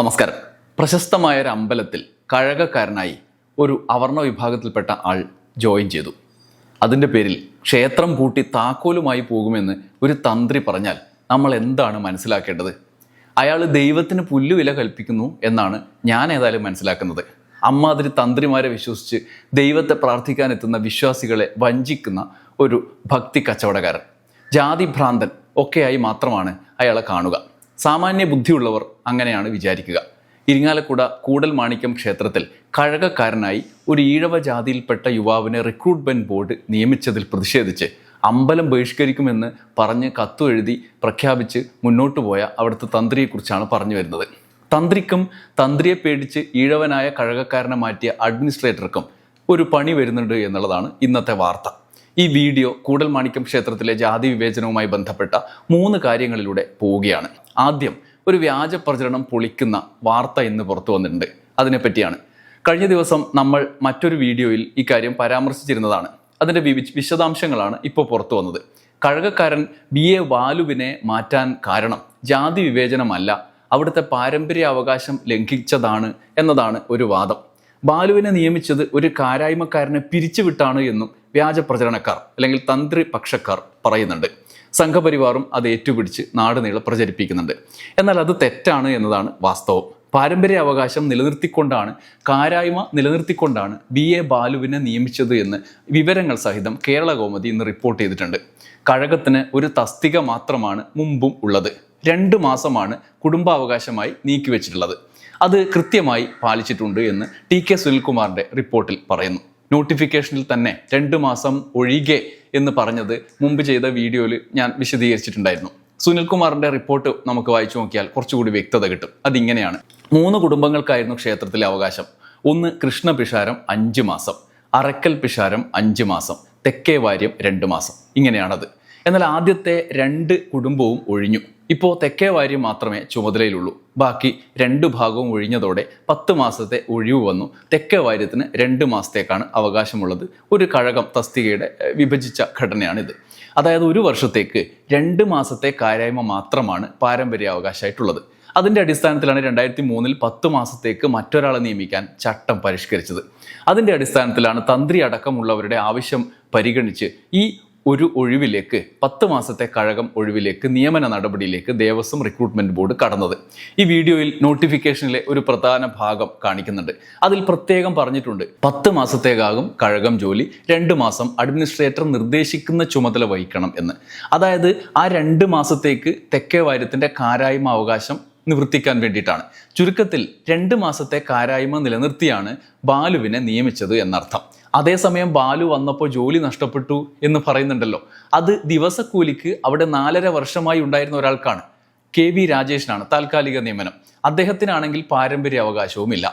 നമസ്കാരം. പ്രശസ്തമായ ഒരു അമ്പലത്തിൽ കഴകക്കാരനായി ഒരു അവർണ വിഭാഗത്തിൽപ്പെട്ട ആൾ ജോയിൻ ചെയ്തു. അതിന്റെ പേരിൽ ക്ഷേത്രം പൂട്ടി താക്കോലുമായി പോകുമെന്ന് ഒരു തന്ത്രി പറഞ്ഞാൽ നമ്മൾ എന്താണ് മനസ്സിലാക്കേണ്ടത്? അയാൾ ദൈവത്തിന് പുല്ലുവില കൽപ്പിക്കുന്നു എന്നാണ് ഞാൻ ഏതായാലും മനസ്സിലാക്കുന്നത്. അമ്മാതിരി തന്ത്രിമാരെ വിശ്വസിച്ച് ദൈവത്തെ പ്രാർത്ഥിക്കാനെത്തുന്ന വിശ്വാസികളെ വഞ്ചിക്കുന്ന ഒരു ഭക്തി കച്ചവടക്കാരൻ. ജാതി ഭ്രാന്തൻ ഒക്കെയായി മാത്രമാണ് അയാളെ കാണുക. സാമാന്യ ബുദ്ധിയുള്ളവർ അങ്ങനെയാണ് വിചാരിക്കുക. ഇരിങ്ങാലക്കുട കൂടൽ മാണിക്യം ക്ഷേത്രത്തിൽ കഴകക്കാരനായി ഒരു ഈഴവ ജാതിയിൽപ്പെട്ട യുവാവിനെ റിക്രൂട്ട്മെന്റ് ബോർഡ് നിയമിച്ചതിൽ പ്രതിഷേധിച്ച് അമ്പലം ബഹിഷ്കരിക്കുമെന്ന് പറഞ്ഞ് കത്തു എഴുതി പ്രഖ്യാപിച്ച് മുന്നോട്ട് പോയ അവിടുത്തെ തന്ത്രിയെക്കുറിച്ചാണ് പറഞ്ഞു വരുന്നത്. തന്ത്രിക്കും തന്ത്രിയെ പേടിച്ച് ഈഴവനായ കഴകക്കാരനെ മാറ്റിയ അഡ്മിനിസ്ട്രേറ്റർക്കും ഒരു പണി വരുന്നുണ്ട് എന്നുള്ളതാണ് ഇന്നത്തെ വാർത്ത. ഈ വീഡിയോ കൂടൽമാണിക്യം ക്ഷേത്രത്തിലെ ജാതി വിവേചനവുമായി ബന്ധപ്പെട്ട മൂന്ന് കാര്യങ്ങളിലൂടെ പോവുകയാണ്. ആദ്യം ഒരു വ്യാജ പ്രചരണം പൊളിക്കുന്ന വാർത്ത ഇന്ന് പുറത്തു വന്നിട്ടുണ്ട്. അതിനെപ്പറ്റിയാണ് കഴിഞ്ഞ ദിവസം നമ്മൾ മറ്റൊരു വീഡിയോയിൽ ഈ കാര്യം പരാമർശിച്ചിരുന്നതാണ്. അതിന്റെ വിശദാംശങ്ങളാണ് ഇപ്പോൾ പുറത്തു വന്നത്. കഴകക്കാരൻ ബി എ വാലുവിനെ മാറ്റാൻ കാരണം ജാതി വിവേചനമല്ല അവിടുത്തെ പാരമ്പര്യ അവകാശം ലംഘിച്ചതാണ് എന്നതാണ് ഒരു വാദം. ബാലുവിനെ നിയമിച്ചത് ഒരു കാരായ്മക്കാരനെ പിരിച്ചുവിട്ടാണ് എന്നും വ്യാജ പ്രചരണക്കാർ അല്ലെങ്കിൽ തന്ത്രി പക്ഷക്കാർ പറയുന്നുണ്ട്. സംഘപരിവാറും അത് ഏറ്റുപിടിച്ച് നാട് നീളെ പ്രചരിപ്പിക്കുന്നുണ്ട്. എന്നാൽ അത് തെറ്റാണ് എന്നതാണ് വാസ്തവം. പാരമ്പര്യ അവകാശം നിലനിർത്തിക്കൊണ്ടാണ് കാരായ്മ നിലനിർത്തിക്കൊണ്ടാണ് ബി എ. ബാലുവിനെ നിയമിച്ചത് എന്ന് വിവരങ്ങൾ സഹിതം കേരള കോമതി ഇന്ന് റിപ്പോർട്ട് ചെയ്തിട്ടുണ്ട്. കഴകത്തിന് ഒരു തസ്തിക മാത്രമാണ് മുമ്പും ഉള്ളത്. രണ്ട് മാസമാണ് കുടുംബാവകാശമായി നീക്കിവെച്ചിട്ടുള്ളത്. അത് കൃത്യമായി പാലിച്ചിട്ടുണ്ട് എന്ന് ടി. കെ. സുനിൽകുമാറിന്റെ റിപ്പോർട്ടിൽ പറയുന്നു. നോട്ടിഫിക്കേഷനിൽ തന്നെ രണ്ട് മാസം ഒഴികെ എന്ന് പറഞ്ഞത് മുമ്പ് ചെയ്ത വീഡിയോയിൽ ഞാൻ വിശദീകരിച്ചിട്ടുണ്ടായിരുന്നു. സുനിൽകുമാറിന്റെ റിപ്പോർട്ട് നമുക്ക് വായിച്ചു നോക്കിയാൽ കുറച്ചുകൂടി വ്യക്തത കിട്ടും. അതിങ്ങനെയാണ്. മൂന്ന് കുടുംബങ്ങൾക്കായിരുന്നു ക്ഷേത്രത്തിലെ അവകാശം. ഒന്ന് കൃഷ്ണ പിഷാരം അഞ്ച് മാസം. അറക്കൽ പിഷാരം അഞ്ച് മാസം. തെക്കേ വാര്യം രണ്ട് മാസം. ഇങ്ങനെയാണത്. എന്നാൽ ആദ്യത്തെ രണ്ട് കുടുംബവും ഒഴിഞ്ഞു. ഇപ്പോൾ തെക്കേ വാര്യം മാത്രമേ ചുമതലയിലുള്ളൂ. ബാക്കി രണ്ട് ഭാഗവും ഒഴിഞ്ഞതോടെ പത്ത് മാസത്തെ ഒഴിവ് വന്നു. തെക്കേ വാര്യത്തിന് രണ്ട് മാസത്തേക്കാണ് അവകാശമുള്ളത്. ഒരു കഴകം തസ്തികയുടെ വിഭജിച്ച ഘടനയാണിത്. അതായത് ഒരു വർഷത്തേക്ക് രണ്ട് മാസത്തെ കാര്യായ്മ മാത്രമാണ് പാരമ്പര്യ അവകാശമായിട്ടുള്ളത്. അതിന്റെ അടിസ്ഥാനത്തിലാണ് രണ്ടായിരത്തി മൂന്നിൽ പത്ത് മാസത്തേക്ക് മറ്റൊരാളെ നിയമിക്കാൻ ചട്ടം പരിഷ്കരിച്ചത്. അതിന്റെ അടിസ്ഥാനത്തിലാണ് തന്ത്രി അടക്കമുള്ളവരുടെ ആവശ്യം പരിഗണിച്ച് ഈ ഒരു ഒഴിവിലേക്ക് പത്ത് മാസത്തെ കഴകം ഒഴിവിലേക്ക് നിയമന നടപടിയിലേക്ക് ദേവസ്വം റിക്രൂട്ട്മെന്റ് ബോർഡ് കടന്നത്. ഈ വീഡിയോയിൽ നോട്ടിഫിക്കേഷനിലെ ഒരു പ്രധാന ഭാഗം കാണിക്കുന്നുണ്ട്. അതിൽ പ്രത്യേകം പറഞ്ഞിട്ടുണ്ട് പത്ത് മാസത്തേക്കാകും കഴകം ജോലി രണ്ട് മാസം അഡ്മിനിസ്ട്രേറ്റർ നിർദ്ദേശിക്കുന്ന ചുമതല വഹിക്കണം എന്ന്. അതായത് ആ രണ്ട് മാസത്തേക്ക് തെക്കേ വാര്യത്തിന്റെ കാരായ്മ അവകാശം നിവർത്തിക്കാൻ വേണ്ടിയിട്ടാണ്. ചുരുക്കത്തിൽ രണ്ട് മാസത്തെ കാരായ്മ നിലനിർത്തിയാണ് ബാലുവിനെ നിയമിച്ചത് എന്നർത്ഥം. അതേസമയം ബാലു വന്നപ്പോൾ ജോലി നഷ്ടപ്പെട്ടു എന്ന് പറയുന്നുണ്ടല്ലോ. അത് ദിവസക്കൂലിക്ക് അവിടെ നാലര വർഷമായി ഉണ്ടായിരുന്ന ഒരാൾക്കാണ്. കെ വി രാജേഷിനാണ് താൽക്കാലിക നിയമനം. അദ്ദേഹത്തിനാണെങ്കിൽ പാരമ്പര്യ അവകാശവുമില്ല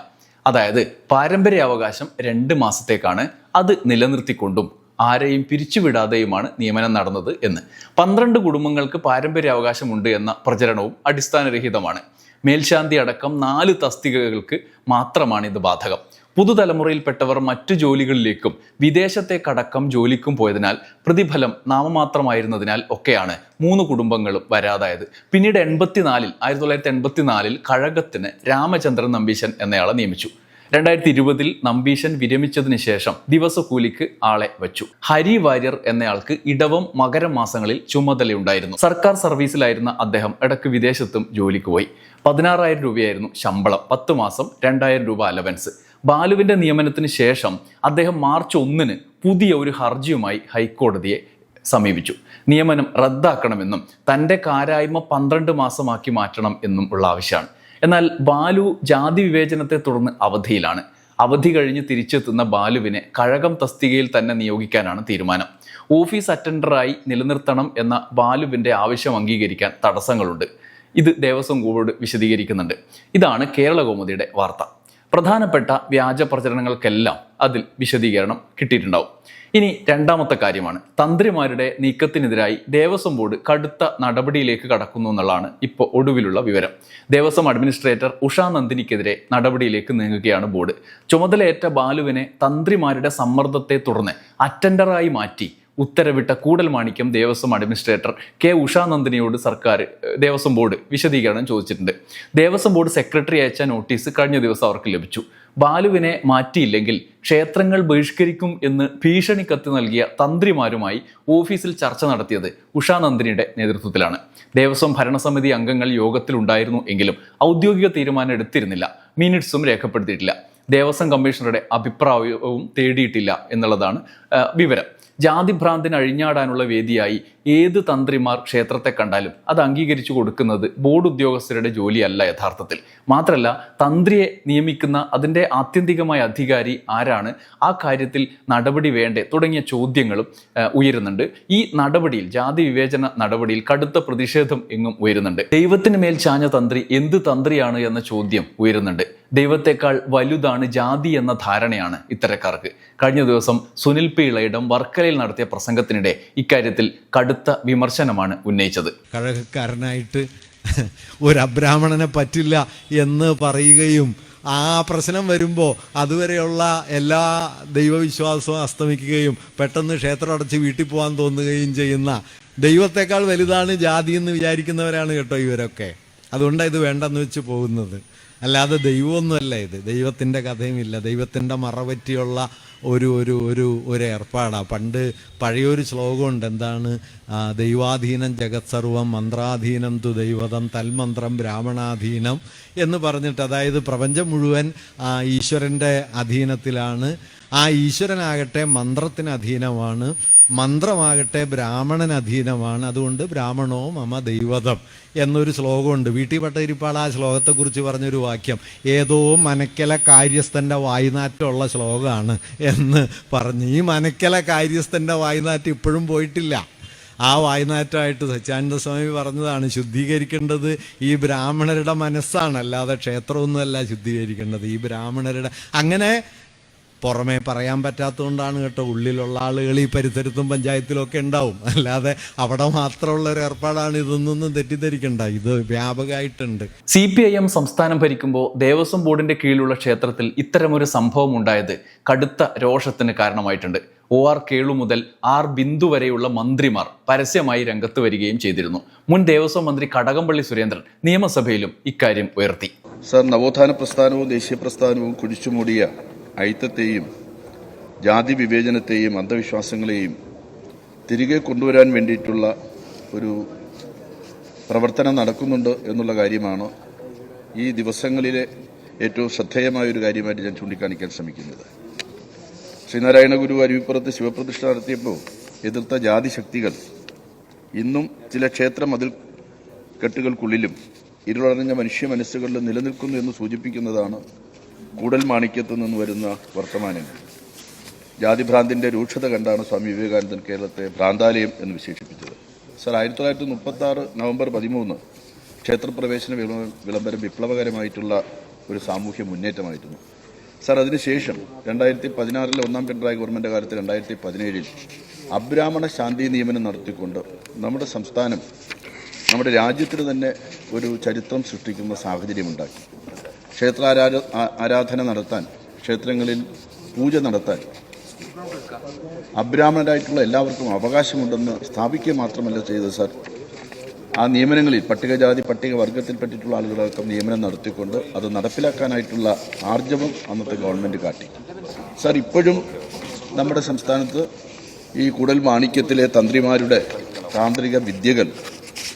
അതായത് പാരമ്പര്യ അവകാശം രണ്ട് മാസത്തേക്കാണ് അത് നിലനിർത്തിക്കൊണ്ടും ആരെയും പിരിച്ചുവിടാതെയുമാണ് നിയമനം നടന്നത് എന്ന്. പന്ത്രണ്ട് കുടുംബങ്ങൾക്ക് പാരമ്പര്യ അവകാശമുണ്ട് എന്ന പ്രചരണവും അടിസ്ഥാനരഹിതമാണ്. മേൽശാന്തി അടക്കം നാല് തസ്തികകൾക്ക് മാത്രമാണ് ഇത് ബാധകം. പുതുതലമുറയിൽപ്പെട്ടവർ മറ്റു ജോലികളിലേക്കും വിദേശത്തെ കടക്കം ജോലിക്കും പോയതിനാൽ പ്രതിഫലം നാമമാത്രമായിരുന്നതിനാൽ ഒക്കെയാണ് മൂന്ന് കുടുംബങ്ങളും വരാതായത്. പിന്നീട് എൺപത്തിനാലിൽ ആയിരത്തി തൊള്ളായിരത്തി എൺപത്തിനാലിൽ കഴകത്തിന് രാമചന്ദ്രൻ നമ്പീശൻ എന്നയാളെ നിയമിച്ചു. രണ്ടായിരത്തി ഇരുപതിൽ നമ്പീശൻ വിരമിച്ചതിന് ശേഷം ദിവസക്കൂലിക്ക് ആളെ വച്ചു. ഹരി വാര്യർ എന്നയാൾക്ക് ഇടവം മകരം മാസങ്ങളിൽ ചുമതലയുണ്ടായിരുന്നു. സർക്കാർ സർവീസിലായിരുന്ന അദ്ദേഹം ഇടയ്ക്ക് വിദേശത്തും ജോലിക്ക് പോയി. പതിനാറായിരം രൂപയായിരുന്നു ശമ്പളം പത്ത് മാസം രണ്ടായിരം രൂപ അലവൻസ്. ബാലുവിന്റെ നിയമനത്തിന് ശേഷം അദ്ദേഹം മാർച്ച് ഒന്നിന് പുതിയ ഒരു ഹർജിയുമായി ഹൈക്കോടതിയെ സമീപിച്ചു. നിയമനം റദ്ദാക്കണമെന്നും തന്റെ കാരായ്മ പന്ത്രണ്ട് മാസമാക്കി മാറ്റണം എന്നും ഉള്ള ആവശ്യമാണ്. എന്നാൽ ബാലു ജാതി വിവേചനത്തെ തുടർന്ന് അവധിയിലാണ്. അവധി കഴിഞ്ഞ് തിരിച്ചെത്തുന്ന ബാലുവിനെ കഴകം തസ്തികയിൽ തന്നെ നിയോഗിക്കാനാണ് തീരുമാനം. ഓഫീസ് അറ്റൻഡറായി നിലനിർത്തണം എന്ന ബാലുവിന്റെ ആവശ്യം അംഗീകരിക്കാൻ തടസ്സങ്ങളുണ്ട്. ഇത് ദേവസ്വം ബോർഡ് വിശദീകരിക്കുന്നുണ്ട്. ഇതാണ് കേരള കൗമുദിയുടെ വാർത്ത. പ്രധാനപ്പെട്ട വ്യാജ പ്രചരണങ്ങൾക്കെല്ലാം അതിൽ വിശദീകരണം കിട്ടിയിട്ടുണ്ടാവും. ഇനി രണ്ടാമത്തെ കാര്യമാണ്. തന്ത്രിമാരുടെ നീക്കത്തിനെതിരായി ദേവസ്വം ബോർഡ് കടുത്ത നടപടിയിലേക്ക് കടക്കുന്നു എന്നുള്ളതാണ് ഇപ്പോൾ ഒടുവിലുള്ള വിവരം. ദേവസ്വം അഡ്മിനിസ്ട്രേറ്റർ ഉഷാ നന്ദിനിക്കെതിരെ നടപടിയിലേക്ക് നീങ്ങുകയാണ് ബോർഡ്. ചുമതലയേറ്റ ബാലുവിനെ തന്ത്രിമാരുടെ സമ്മർദ്ദത്തെ തുടർന്ന് അറ്റൻഡറായി മാറ്റി ഉത്തരവിട്ട കൂടൽ മാണിക്യം ദേവസ്വം അഡ്മിനിസ്ട്രേറ്റർ കെ ഉഷാനന്ദിനിയോട് സർക്കാർ ദേവസ്വം ബോർഡ് വിശദീകരണം ചോദിച്ചിട്ടുണ്ട്. ദേവസ്വം ബോർഡ് സെക്രട്ടറി അയച്ച നോട്ടീസ് കഴിഞ്ഞ ദിവസം അവർക്ക് ലഭിച്ചു. ബാലുവിനെ മാറ്റിയില്ലെങ്കിൽ ക്ഷേത്രങ്ങൾ ബഹിഷ്കരിക്കും എന്ന് ഭീഷണി കത്ത് നൽകിയ തന്ത്രിമാരുമായി ഓഫീസിൽ ചർച്ച നടത്തിയത് ഉഷാനന്ദിനിയുടെ നേതൃത്വത്തിലാണ്. ദേവസ്വം ഭരണസമിതി അംഗങ്ങൾ യോഗത്തിലുണ്ടായിരുന്നു എങ്കിലും ഔദ്യോഗിക തീരുമാനം എടുത്തിരുന്നില്ല. മിനിറ്റ്സും രേഖപ്പെടുത്തിയിട്ടില്ല. ദേവസ്വം കമ്മീഷണറുടെ അഭിപ്രായവും തേടിയിട്ടില്ല എന്നുള്ളതാണ് വിവരം. ജാതിഭ്രാന്തിന് അഴിഞ്ഞാടാനുള്ള വേദിയായി ഏത് തന്ത്രിമാർ ക്ഷേത്രത്തെ കണ്ടാലും അത് അംഗീകരിച്ചു കൊടുക്കുന്നത് ബോർഡ് ഉദ്യോഗസ്ഥരുടെ ജോലിയല്ല യഥാർത്ഥത്തിൽ. മാത്രമല്ല തന്ത്രിയെ നിയമിക്കുന്ന അതിന്റെ ആത്യന്തികമായ അധികാരി ആരാണ്? ആ കാര്യത്തിൽ നടപടി വേണ്ടേ തുടങ്ങിയ ചോദ്യങ്ങളും ഉയരുന്നുണ്ട്. ഈ നടപടിയിൽ ജാതി വിവേചന നടപടിയിൽ കടുത്ത പ്രതിഷേധം എങ്ങും ഉയരുന്നുണ്ട്. ദൈവത്തിന് മേൽ ചാഞ്ഞ തന്ത്രി എന്ത് തന്ത്രിയാണ് എന്ന ചോദ്യം ഉയരുന്നുണ്ട്. ദൈവത്തെക്കാൾ വലുതാണ് ജാതി എന്ന ധാരണയാണ് ഇത്തരക്കാർക്ക്. കഴിഞ്ഞ ദിവസം സുനിൽ പി ഇളയിടം വർക്കലയിൽ നടത്തിയ പ്രസംഗത്തിനിടെ ഇക്കാര്യത്തിൽ കടുത്ത വിമർശനമാണ് ഉന്നയിച്ചത്. കഴകക്കാരനായിട്ട് ഒരു അബ്രാഹ്മണനെ പറ്റില്ല എന്ന് പറയുകയും ആ പ്രശ്നം വരുമ്പോൾ അതുവരെയുള്ള എല്ലാ ദൈവവിശ്വാസവും അസ്തമിക്കുകയും പെട്ടെന്ന് ക്ഷേത്രം അടച്ച് വീട്ടിൽ പോകാൻ തോന്നുകയും ചെയ്യുന്ന ദൈവത്തെക്കാൾ വലുതാണ് ജാതി എന്ന് വിചാരിക്കുന്നവരാണ് കേട്ടോ ഇവരൊക്കെ. അതുകൊണ്ടാണ് ഇത് വേണ്ടെന്ന് വെച്ച് പോകുന്നത്. അല്ലാതെ ദൈവമൊന്നുമല്ല ഇത്. ദൈവത്തിന്റെ കഥയുമില്ല. ദൈവത്തിന്റെ മറപറ്റിയുള്ള ഒരു ഒരു ഒരു ഒരു ഏർപ്പാടാണ് പണ്ട് പഴയൊരു ശ്ലോകമുണ്ട്. എന്താണ്? ദൈവാധീനം ജഗത് സർവം മന്ത്രാധീനം തു ദൈവതം തൽമന്ത്രം ബ്രാഹ്മണാധീനം എന്ന് പറഞ്ഞിട്ട് അതായത് പ്രപഞ്ചം മുഴുവൻ ഈശ്വരന്റെ അധീനത്തിലാണ്. ആ ഈശ്വരനാകട്ടെ മന്ത്രത്തിന് അധീനമാണ് മന്ത്രമാകട്ടെ ബ്രാഹ്മണൻ അധീനമാണ് അതുകൊണ്ട് ബ്രാഹ്മണോ മമ ദൈവതം എന്നൊരു ശ്ലോകമുണ്ട്. വീട്ടിൽ പട്ടതിരിപ്പാൾ ആ ശ്ലോകത്തെക്കുറിച്ച് പറഞ്ഞൊരു വാക്യം. ഏതോ മനക്കല കാര്യസ്ഥന്റെ വായ്നാറ്റമുള്ള ശ്ലോകമാണ് എന്ന് പറഞ്ഞ്. ഈ മനക്കല കാര്യസ്ഥന്റെ വായ്നാറ്റ് ഇപ്പോഴും പോയിട്ടില്ല. ആ വായ്നാറ്റമായിട്ട് സച്ചാനന്ദ സ്വാമി പറഞ്ഞതാണ് ശുദ്ധീകരിക്കേണ്ടത് ഈ ബ്രാഹ്മണരുടെ മനസ്സാണ്. അല്ലാതെ ക്ഷേത്രമൊന്നുമല്ല ശുദ്ധീകരിക്കേണ്ടത്. ഈ ബ്രാഹ്മണരുടെ അങ്ങനെ പുറമേ പറയാൻ പറ്റാത്തതുകൊണ്ടാണ് കേട്ടോ. ഉള്ളിലുള്ള ആളുകൾ ഈ പരിസരത്തും പഞ്ചായത്തിലൊക്കെ ഉണ്ടാവും. അല്ലാതെ അവിടെ മാത്രമുള്ള ഒരു ഏർപ്പാടാണ് ഇതൊന്നും തെറ്റിദ്ധരിക്കണ്ട. ഇത് വ്യാപകമായിട്ടുണ്ട്. സി പി ഐ എം സംസ്ഥാനം ഭരിക്കുമ്പോൾ ദേവസ്വം ബോർഡിന്റെ കീഴിലുള്ള ക്ഷേത്രത്തിൽ ഇത്തരമൊരു സംഭവം ഉണ്ടായത് കടുത്ത രോഷത്തിന് കാരണമായിട്ടുണ്ട്. ഒ ആർ കേളു മുതൽ ആർ ബിന്ദു വരെയുള്ള മന്ത്രിമാർ പരസ്യമായി രംഗത്ത് വരികയും ചെയ്തിരുന്നു. മുൻ ദേവസ്വം മന്ത്രി കടകംപള്ളി സുരേന്ദ്രൻ നിയമസഭയിലും ഇക്കാര്യം ഉയർത്തി. സർ നവോത്ഥാന പ്രസ്ഥാനവും ദേശീയ പ്രസ്ഥാനവും കുഴിച്ചുമൂടിയ അയിത്തത്തെയും ജാതി വിവേചനത്തെയും അന്ധവിശ്വാസങ്ങളെയും തിരികെ കൊണ്ടുവരാൻ വേണ്ടിയിട്ടുള്ള ഒരു പ്രവർത്തനം നടക്കുന്നുണ്ട് എന്നുള്ള കാര്യമാണ് ഈ ദിവസങ്ങളിലെ ഏറ്റവും ശ്രദ്ധേയമായ ഒരു കാര്യമായിട്ട് ഞാൻ ചൂണ്ടിക്കാണിക്കാൻ ശ്രമിക്കുന്നത്. ശ്രീനാരായണ ഗുരു അരുവിപ്പുറത്ത് ശിവപ്രതിഷ്ഠ നടത്തിയപ്പോൾ എതിർത്ത ജാതി ശക്തികൾ ഇന്നും ചില ക്ഷേത്ര മതിൽ കെട്ടുകൾക്കുള്ളിലും ഇരുളടഞ്ഞ മനുഷ്യ മനസ്സുകളിൽ നിലനിൽക്കുന്നു എന്ന് സൂചിപ്പിക്കുന്നതാണ് കൂടൽ മാണിക്യത്തു നിന്ന് വരുന്ന വർത്തമാനങ്ങൾ. ജാതിഭ്രാന്തിന്റെ രൂക്ഷത കണ്ടാണ് സ്വാമി വിവേകാനന്ദൻ കേരളത്തെ ഭ്രാന്താലയം എന്ന് വിശേഷിപ്പിച്ചത്. സർ ആയിരത്തി തൊള്ളായിരത്തി മുപ്പത്തി ആറ് നവംബർ പതിമൂന്ന് ക്ഷേത്രപ്രവേശന വിളംബരം വിപ്ലവകരമായിട്ടുള്ള ഒരു സാമൂഹ്യ മുന്നേറ്റമായിരുന്നു. സർ അതിനുശേഷം രണ്ടായിരത്തി പതിനാറിലെ ഒന്നാം പിണറായി ഗവൺമെന്റ് കാലത്ത് രണ്ടായിരത്തി പതിനേഴിൽ അബ്രാഹ്മണ ശാന്തി നിയമനം നടത്തിക്കൊണ്ട് നമ്മുടെ സംസ്ഥാനം നമ്മുടെ രാജ്യത്തിന് തന്നെ ഒരു ചരിത്രം സൃഷ്ടിക്കുന്ന സാഹചര്യമുണ്ടാക്കി. ക്ഷേത്രാരാധ ആരാധന നടത്താൻ ക്ഷേത്രങ്ങളിൽ പൂജ നടത്താൻ അബ്രാഹ്മണരായിട്ടുള്ള എല്ലാവർക്കും അവകാശമുണ്ടെന്ന് സ്ഥാപിക്കുക മാത്രമല്ല ചെയ്തത് സാർ. ആ നിയമനങ്ങളിൽ പട്ടികജാതി പട്ടിക വർഗത്തിൽപ്പെട്ടിട്ടുള്ള ആളുകളടക്കം നിയമനം നടത്തിക്കൊണ്ട് അത് നടപ്പിലാക്കാനായിട്ടുള്ള ആർജവം അന്നത്തെ ഗവൺമെന്റ് കാട്ടി. സാർ ഇപ്പോഴും നമ്മുടെ സംസ്ഥാനത്ത് ഈ കുടൽ മാണിക്യത്തിലെ തന്ത്രിമാരുടെ താന്ത്രിക വിദ്യകൾ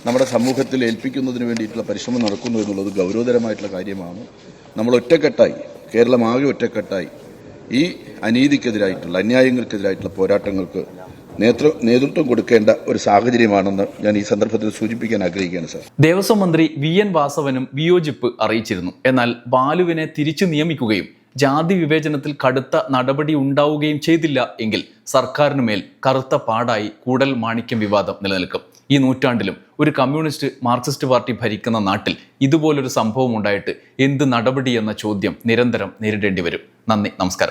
നമ്മുടെ സമൂഹത്തിൽ ഏൽപ്പിക്കുന്നതിന് വേണ്ടിയിട്ടുള്ള പരിശ്രമം നടക്കുന്നു എന്നുള്ളത് ഗൗരവതരമായിട്ടുള്ള കാര്യമാണ്. നമ്മൾ ഒറ്റക്കെട്ടായി കേരളമാകെ ഒറ്റക്കെട്ടായി ഈ അനീതിക്കെതിരായിട്ടുള്ള അന്യായങ്ങൾക്കെതിരായിട്ടുള്ള പോരാട്ടങ്ങൾക്ക് നേതൃ നേതൃത്വം കൊടുക്കേണ്ട ഒരു സാഹചര്യമാണെന്ന് ഞാൻ ഈ സന്ദർഭത്തിൽ സൂചിപ്പിക്കാൻ ആഗ്രഹിക്കുകയാണ് സാർ. ദേവസ്വം മന്ത്രി വി എൻ വാസവനും വിയോജിപ്പ് അറിയിച്ചിരുന്നു. എന്നാൽ ബാലുവിനെ തിരിച്ചു നിയമിക്കുകയും ജാതി വിവേചനത്തിൽ കടുത്ത നടപടി ഉണ്ടാവുകയും ചെയ്തില്ല എങ്കിൽ സർക്കാരിന് മേൽ കറുത്ത പാടായി കൂടൽ മാണിക്യം വിവാദം നിലനിൽക്കും. ഈ നൂറ്റാണ്ടിലും ഒരു കമ്മ്യൂണിസ്റ്റ് മാർക്സിസ്റ്റ് പാർട്ടി ഭരിക്കുന്ന നാട്ടിൽ ഇതുപോലൊരു സംഭവം ഉണ്ടായിട്ട് എന്ത് നടപടി എന്ന ചോദ്യം നിരന്തരം നേരിടേണ്ടി വരും. നന്ദി നമസ്കാരം.